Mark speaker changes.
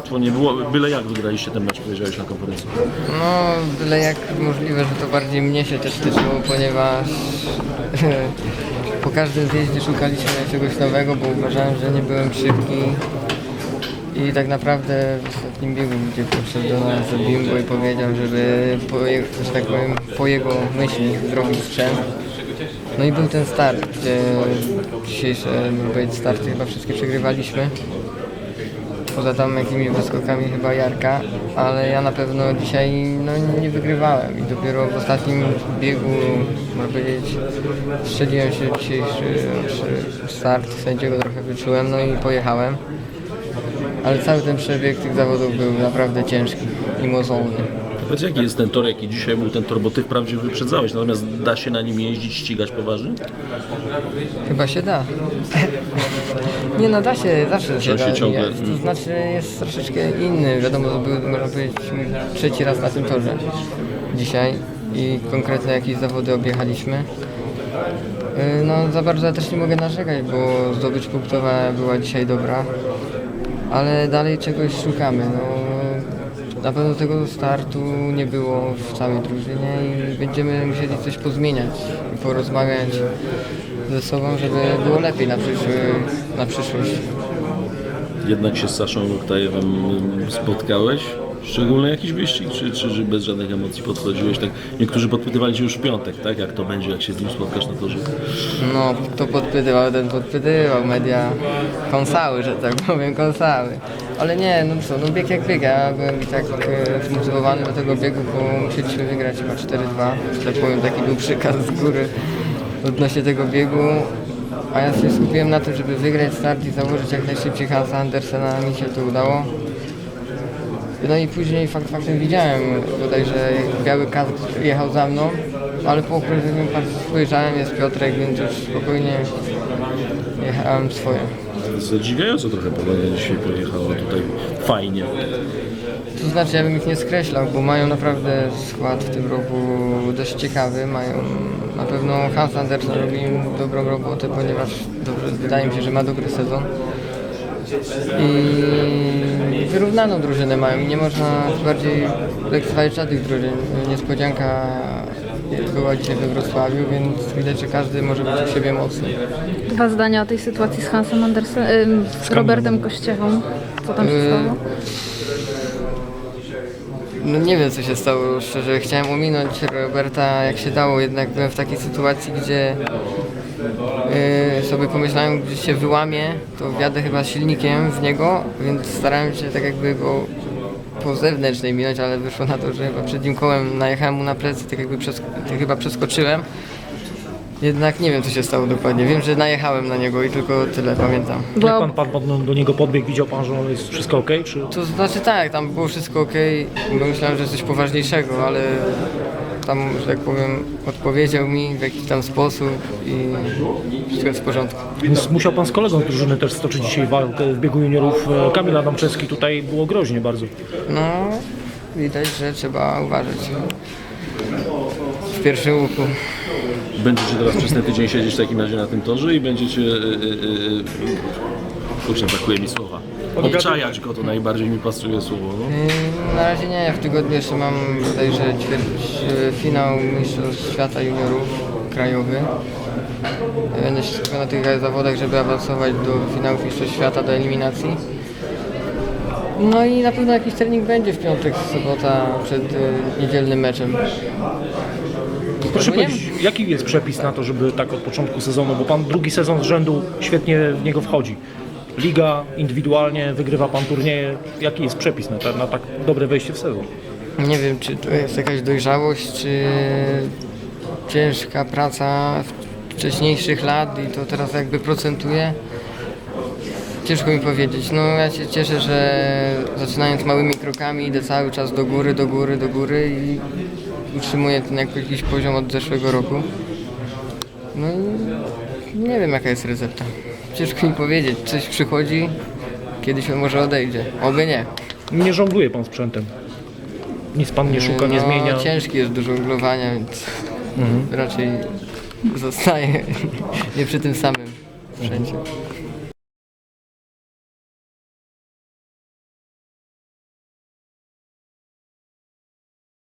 Speaker 1: Łatwo nie było, byle jak wygraliście ten mecz, powiedziałeś na konferencji.
Speaker 2: No, byle jak możliwe, że to bardziej mnie się też tyczyło, ponieważ po każdym zjeździe szukaliśmy czegoś nowego, bo uważałem, że nie byłem szybki. I tak naprawdę w ostatnim biegu, gdzie podszedł do nas Bimbo i powiedział, żeby po, że tak powiem, po jego myśli zrobić strzęp. No i był ten start, gdzie dzisiejsze mógł być starty chyba wszystkie przegrywaliśmy. Poza tam jakimiś wyskokami chyba Jarka, ale ja na pewno dzisiaj no, nie wygrywałem i dopiero w ostatnim biegu, można powiedzieć, strzeliłem się dzisiejszy start, sędziego trochę wyczułem, no i pojechałem. Ale cały ten przebieg tych zawodów był naprawdę ciężki i mozolny.
Speaker 1: Powiedz, jaki jest ten tor, jaki dzisiaj był ten tor, bo ty wprawdzie wyprzedzałeś, natomiast da się na nim jeździć, ścigać poważnie?
Speaker 2: Chyba się da. Nie no, da się, zawsze się
Speaker 1: się
Speaker 2: da.
Speaker 1: ciągle-.
Speaker 2: To znaczy jest troszeczkę inny. Wiadomo, to był, można powiedzieć, trzeci raz na tym torze dzisiaj i konkretne jakieś zawody objechaliśmy. Yy, No za bardzo ja też nie mogę narzekać, bo zdobycz punktowa była dzisiaj dobra, ale dalej czegoś szukamy. No, na pewno tego startu nie było w całej drużynie i będziemy musieli coś pozmieniać i porozmawiać ze sobą, żeby było lepiej na, przyszły, na przyszłość.
Speaker 1: Jednak się z Saszą Loktajewem mm, spotkałeś? Szczególny jakiś wyścig, czy, czy, czy bez żadnych emocji podchodziłeś? Tak, niektórzy podpytywali Cię już w piątek, tak? Jak to będzie, jak się z nim spotkasz na torze?
Speaker 2: No, kto podpytywał, ten podpytywał, media kąsały, że tak powiem, kąsały. Ale nie, no co, no bieg jak bieg, ja byłem i tak e, zmotywowany do tego biegu, bo musieliśmy wygrać chyba 4-2, że tak powiem, taki był przykaz z góry odnośnie tego biegu. A ja się skupiłem na tym, żeby wygrać start i założyć jak najszybciej Hansa Andersena, mi się to udało. No i później fakt faktem widziałem bodajże biały kask jechał za mną, ale po patrz- spojrzałem, jest Piotrek, więc już spokojnie jechałem swoje.
Speaker 1: Zadziwiająco trochę Polonia dzisiaj pojechała tutaj fajnie.
Speaker 2: To znaczy ja bym ich nie skreślał, bo mają naprawdę skład w tym roku dość ciekawy, mają na pewno Hans Andersen robi im dobrą robotę, ponieważ dobrze, wydaje mi się, że ma dobry sezon. I wyrównaną drużynę mają i nie można bardziej lekceważyć żadnych drużyn. Niespodzianka była dzisiaj we Wrocławiu, więc widać, że każdy może być u siebie mocny.
Speaker 3: Dwa zdania o tej sytuacji z Hansem Andersenem, z Robertem Kościechą. Co tam się stało?
Speaker 2: No nie wiem co się stało, szczerze chciałem ominąć Roberta jak się dało, jednak byłem w takiej sytuacji, gdzie yy, sobie pomyślałem, gdy się wyłamie, to wjadę chyba silnikiem w niego, więc starałem się tak jakby go po zewnętrznej minąć, ale wyszło na to, że chyba przednim kołem najechałem mu na plecy, tak jakby tak chyba przeskoczyłem. Jednak nie wiem co się stało dokładnie, wiem, że najechałem na niego i tylko tyle pamiętam.
Speaker 4: Jak pan, pan, pan do niego podbiegł, widział pan, że jest wszystko ok? Czy...
Speaker 2: To znaczy tak, tam było wszystko ok, bo myślałem, że coś poważniejszego, ale tam, że tak powiem, odpowiedział mi w jakiś tam sposób i wszystko jest w porządku.
Speaker 4: Więc musiał pan z kolegą drużyny też stoczyć dzisiaj walkę w biegu juniorów. E, Kamil Adamczewski tutaj było groźnie bardzo.
Speaker 2: No, widać, że trzeba uważać w pierwszym łuku.
Speaker 1: Będziecie teraz przez ten tydzień siedzieć w takim razie na tym torze i będziecie... Yy, yy, yy, kurczę, brakuje mi słowa. Obczajać go to najbardziej mi pasuje słowo. No.
Speaker 2: Yy, Na razie nie, w tygodniu jeszcze mam bodajże ćwierć, yy, finał Mistrzostw Świata Juniorów krajowy. Będę się skupiał na tych zawodach, żeby awansować do finałów Mistrzostw Świata, do eliminacji. No i na pewno jakiś trening będzie w piątek, sobota przed yy, niedzielnym meczem.
Speaker 4: Proszę powiedzieć, jaki jest przepis na to, żeby tak od początku sezonu, bo pan drugi sezon z rzędu świetnie w niego wchodzi. Liga, indywidualnie, wygrywa pan turnieje. Jaki jest przepis na, na tak dobre wejście w sezon?
Speaker 2: Nie wiem, czy to jest jakaś dojrzałość, czy ciężka praca wcześniejszych lat i to teraz jakby procentuje. Ciężko mi powiedzieć. No ja się cieszę, że zaczynając małymi krokami idę cały czas do góry, do góry, do góry i utrzymuję ten jak- jakiś poziom od zeszłego roku. No i nie wiem jaka jest recepta. Ciężko mi powiedzieć. Coś przychodzi, kiedyś on może odejdzie. Oby nie.
Speaker 4: Nie żongluje pan sprzętem. Nic pan nie szuka, nie
Speaker 2: no,
Speaker 4: zmienia.
Speaker 2: ciężki jest do żonglowania, więc raczej zostaje nie przy tym samym sprzęcie.